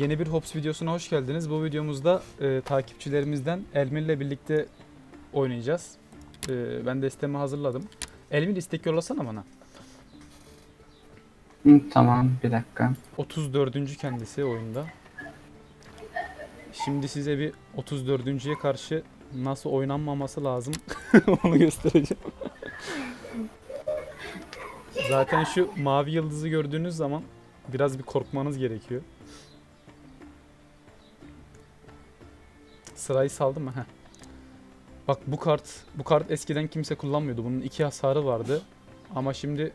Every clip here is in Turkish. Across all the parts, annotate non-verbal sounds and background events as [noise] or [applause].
Yeni bir Hops videosuna hoş geldiniz. Bu videomuzda e, takipçilerimizden Elmir ile birlikte oynayacağız. E, ben de istemi hazırladım. Elmir istek yollasana bana. Hı, tamam bir dakika. 34. kendisi oyunda. Şimdi size bir 34.ye karşı nasıl oynanmaması lazım [laughs] onu göstereceğim. Zaten şu mavi yıldızı gördüğünüz zaman biraz bir korkmanız gerekiyor. Sırayı saldım mı? Bak bu kart, bu kart eskiden kimse kullanmıyordu. Bunun iki hasarı vardı. Ama şimdi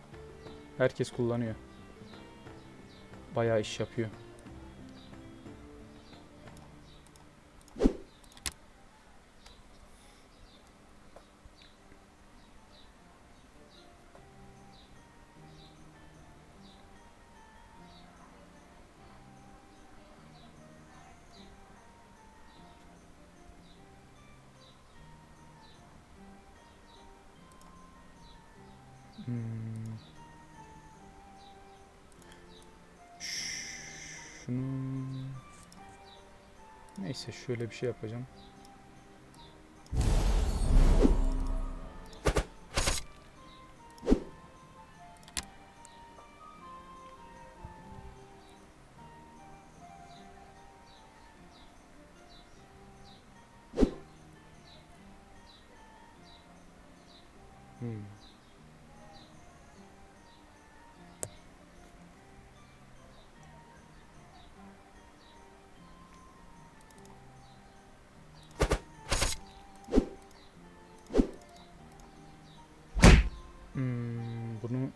herkes kullanıyor. Bayağı iş yapıyor. Hmm. Şunu... Neyse şöyle bir şey yapacağım. Bunu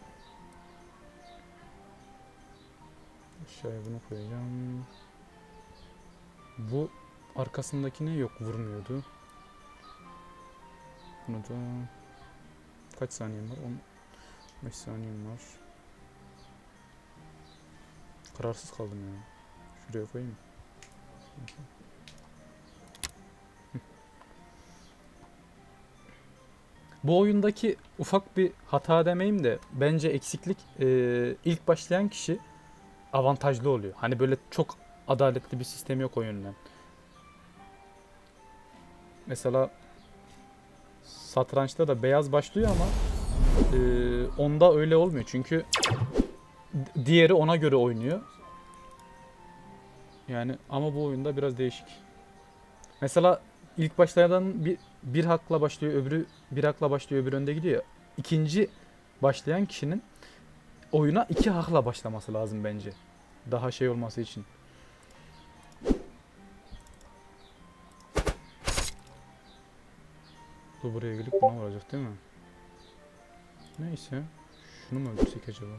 aşağıya bunu koyacağım. Bu arkasındakine yok vurmuyordu. Bunu da kaç saniyem var? 15 saniyem var. Kararsız kaldım ya. Şuraya koyayım. Bu oyundaki ufak bir hata demeyeyim de bence eksiklik e, ilk başlayan kişi avantajlı oluyor. Hani böyle çok adaletli bir sistem yok oyunun. Mesela satrançta da beyaz başlıyor ama e, onda öyle olmuyor. Çünkü di- diğeri ona göre oynuyor. Yani ama bu oyunda biraz değişik. Mesela ilk başlayan bir, bir hakla başlıyor, öbürü bir hakla başlıyor, öbürü önde gidiyor. İkinci başlayan kişinin oyuna iki hakla başlaması lazım bence. Daha şey olması için. Bu buraya gelip buna vuracak değil mi? Neyse. Şunu mu öldürsek acaba?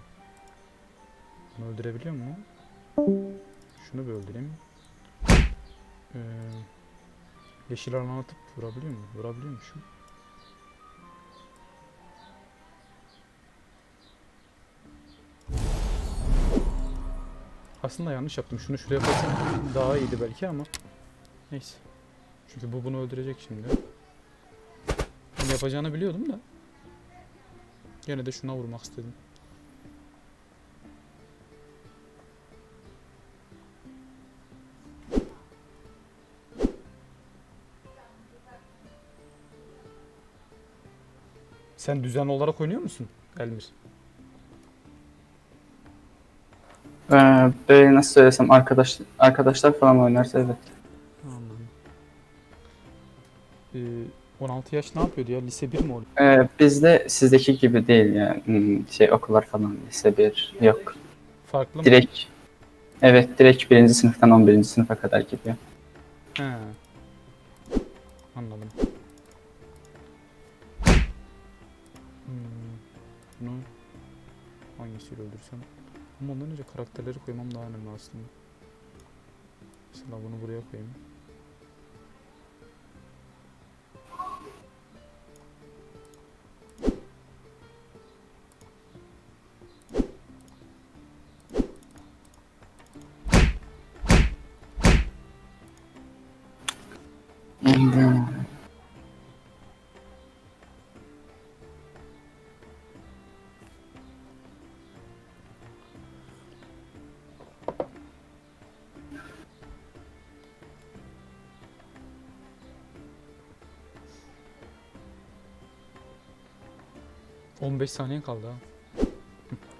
Bunu öldürebiliyor mu? Şunu bir öldüreyim. Ee, yeşil alan atıp vurabiliyor mu? Vurabiliyormuşum. Aslında yanlış yaptım. Şunu şuraya koysam daha iyiydi belki ama. Neyse. Çünkü bu bunu öldürecek şimdi. Yapacağını biliyordum da. Gene de şuna vurmak istedim. Sen düzenli olarak oynuyor musun Elmir? Ee, böyle nasıl söylesem arkadaş arkadaşlar falan oynarsa evet. Anladım. Ee, 16 yaş ne yapıyordu ya? Lise 1 mi oluyor? Ee, bizde sizdeki gibi değil yani Hmm, şey okullar falan lise bir yok. Farklı mı? Direkt evet direkt birinci sınıftan 11. sınıfa kadar gidiyor. He. Anladım. Bunu hangisiyle öldürsem? Ama ondan önce karakterleri koymam daha önemli aslında. Mesela bunu buraya koyayım. Hmm. 15 saniye kaldı ha.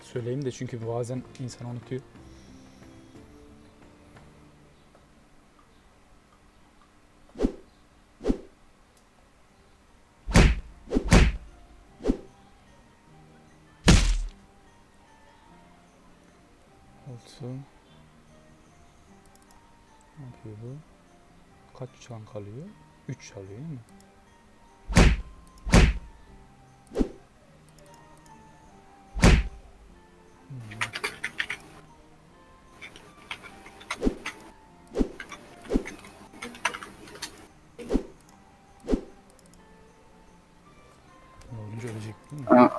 Söyleyeyim de çünkü bazen insan unutuyor. Olsun. Ne yapıyor bu? Kaç çan kalıyor? 3 çalıyor değil mi?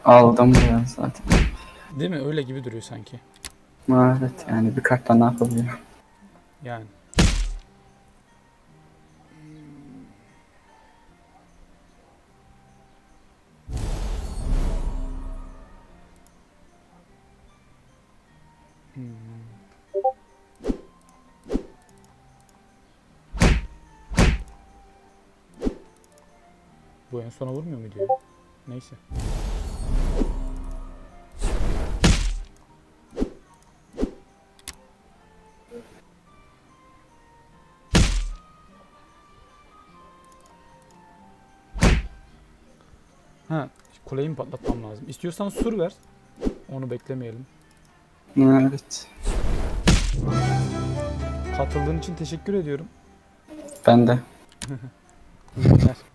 Aldım biraz zaten. Değil mi? Öyle gibi duruyor sanki. Evet yani bir karttan ne yapabilirim? Yani. Hmm. Bu en sona vurmuyor mu diyor. Neyse. Ha, kuleyi mi patlatmam lazım? İstiyorsan sur ver. Onu beklemeyelim. Evet. Katıldığın için teşekkür ediyorum. Ben de. [laughs]